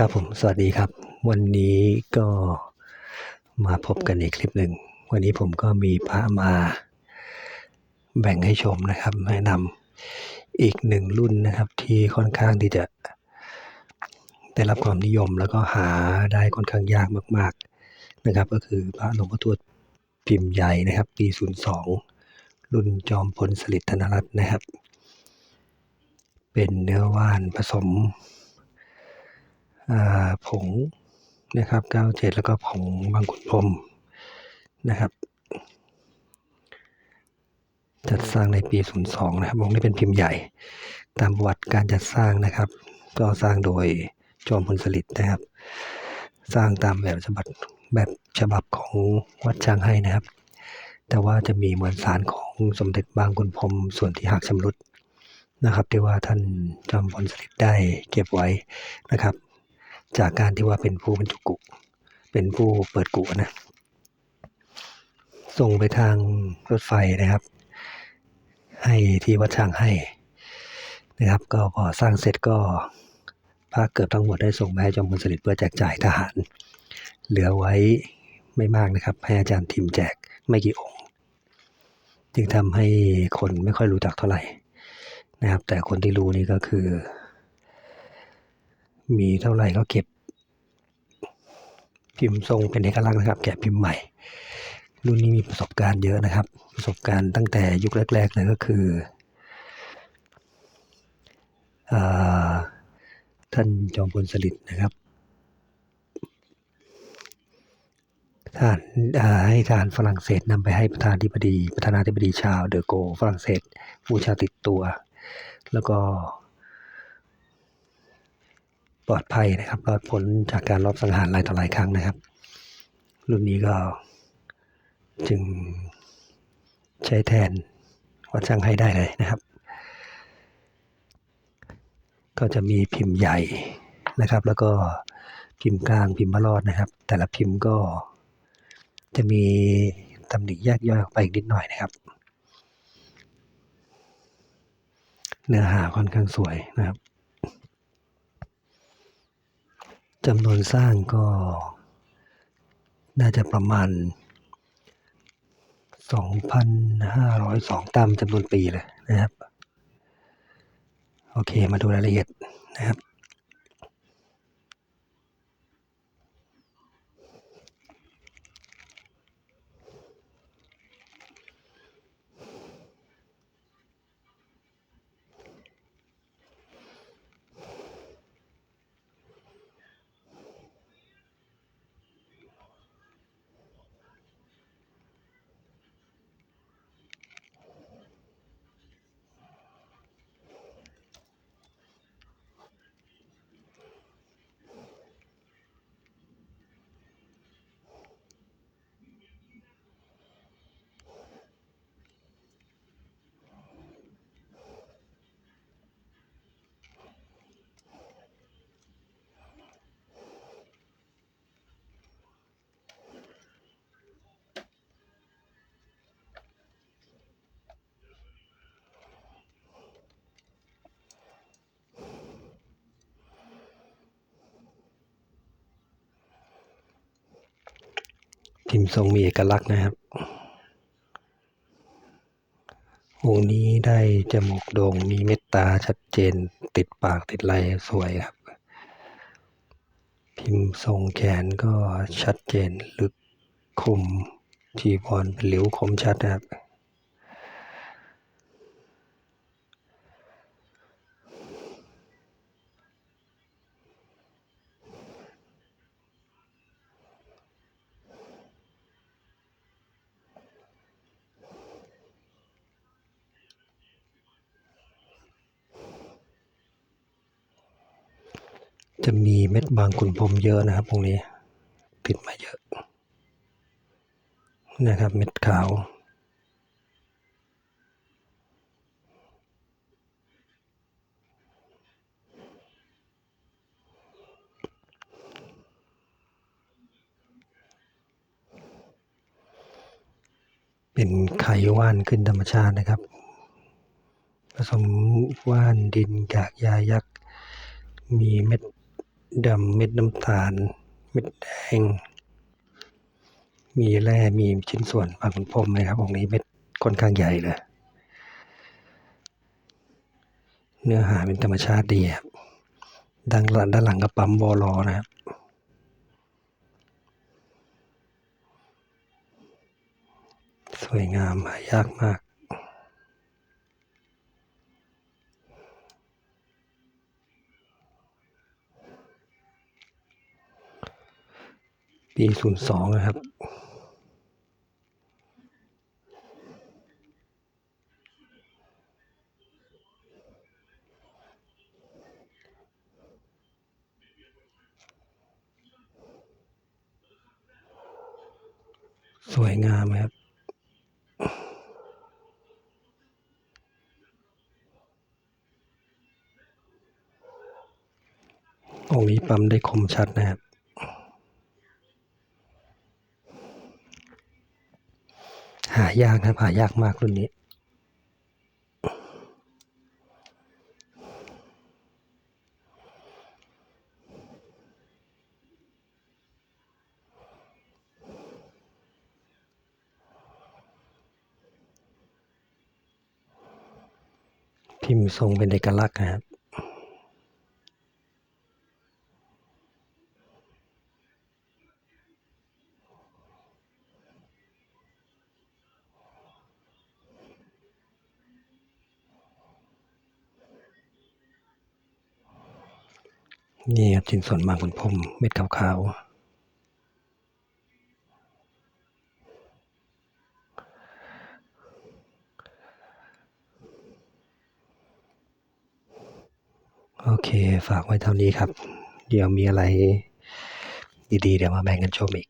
ครับผม สวัสดีครับ วันนี้ก็มาพบกันอีกคลิปหนึ่ง วันนี้ผมก็มีพระมาแบ่งให้ชมนะครับ แนะนำอีกหนึ่งรุ่นนะครับ ที่ค่อนข้างที่จะได้รับความนิยมแล้วก็หาได้ค่อนข้างยากมาก ๆนะครับ ก็คือพระหลวงพ่อทวดพิมพ์ใหญ่นะครับ ปี 02 รุ่นจอมพลสฤษดิ์ธนรัตน์นะครับ เป็นเนื้อว่านผสม ผงนะครับ 97 แล้วก็ผงบางขุนพรมนะครับ จัดสร้างในปี 02 นะครับวงนี้เป็นพิมพ์ใหญ่ ตามประวัติการจัดสร้างนะครับ ก็สร้างโดยจอมพลสฤษดิ์นะครับ สร้างตามแบบฉบับแบบฉบับของวัดช้างให้นะครับ แต่ว่าจะมีมวลสารของสมเด็จบางขุนพรมส่วนที่หักชำรุดนะครับที่ว่าท่านจอมพลสฤษดิ์ได้เก็บไว้นะครับ จากการที่ว่าเป็นผู้บรรจุกุเป็นผู้เปิดกุนะ ส่งไปทางรถไฟนะครับ ให้ที่วัดช้างให้นะครับ ก็พอสร้างเสร็จก็พระเกือบทั้งหมดได้ส่งไปให้จอมพลสฤษดิ์เพื่อแจกจ่ายทหาร เหลือไว้ไม่มากนะครับ ให้อาจารย์ทิมแจกไม่กี่องค์ จึงทำให้คนไม่ค่อยรู้จักเท่าไหร่นะครับ แต่คนที่รู้นี่ก็คือ มีเท่าไหร่ก็เก็บ พิมพ์ทรงเป็นเอกลักษณ์นะครับ แกะพิมพ์ใหม่ รุ่นนี้มีประสบการณ์เยอะนะครับ ประสบการณ์ตั้งแต่ยุคแรกๆเลยก็คืออท่านจอมพลสฤษดิ์นะครับท่านาให้ทหารฝรั่งเศสนำไปให้ประธานธิบดี ประธานาธิบดีชาวเดอโกฝรั่งเศสบูชาติดตัว แล้วก็ ปลอดภัยนะครับรอดพ้นจากการลอบสังหารหลายต่อหลายครั้งนะครับ รุ่นนี้ก็จึงใช้แทนวัดช่างให้ได้เลยนะครับ ก็จะมีพิมพ์ใหญ่นะครับ แล้วก็พิมพ์กลางพิมพ์พระรอดนะครับ แต่ละพิมพ์ก็จะมีตำหนิแยกย่อยออกไปอีกนิดหน่อยนะครับ เนื้อหาค่อนข้างสวยนะครับ จำนวนสร้างก็ น่าจะประมาณ 2,502 ตามจำนวนปีเลยนะครับ โอเคมาดูรายละเอียดนะครับ พิมพ์ทรงมีเอกลักษณ์นะครับ องค์นี้ได้จมูกโด่งมีเมตตาชัดเจนติดปากติดไหลสวยครับ พิมพ์ทรงแขนก็ชัดเจนลึกคมทีพรเป็นหลิวคมชัดนะครับ จะมีเม็ดบางขุนพรมเยอะนะครับตรงนี้ ติดมาเยอะนะครับ เม็ดขาว เป็นไขว่านขึ้นธรรมชาตินะครับ ผสมว่านดินกากยายักษ์มีเม็ด ดำเม็ดน้ำตาล เม็ดแดง มีแร่มีชิ้นส่วนบางขุนพรมนะครับองค์นี้เม็ดค่อนข้างใหญ่เลย เนื้อหาเป็นธรรมชาติดีครับด้านหลังด้านหลังก็ปั๊มวอลอนะครับสวยงามหายากมาก ปี02นะครับ สวยงามครับองค์นี้ปั๊มได้คมชัดนะครับ หายากนะครับหายากมากรุ่นนี้พิมพ์ทรงเป็นเอกลักษณ์นะครับ นี่ครับชิ้นส่วนมากบนพรมเม็ดขาวๆ โอเค ฝากไว้เท่านี้ครับ เดี๋ยวมีอะไรดีๆ เดี๋ยวมาแบ่งกันชมอีก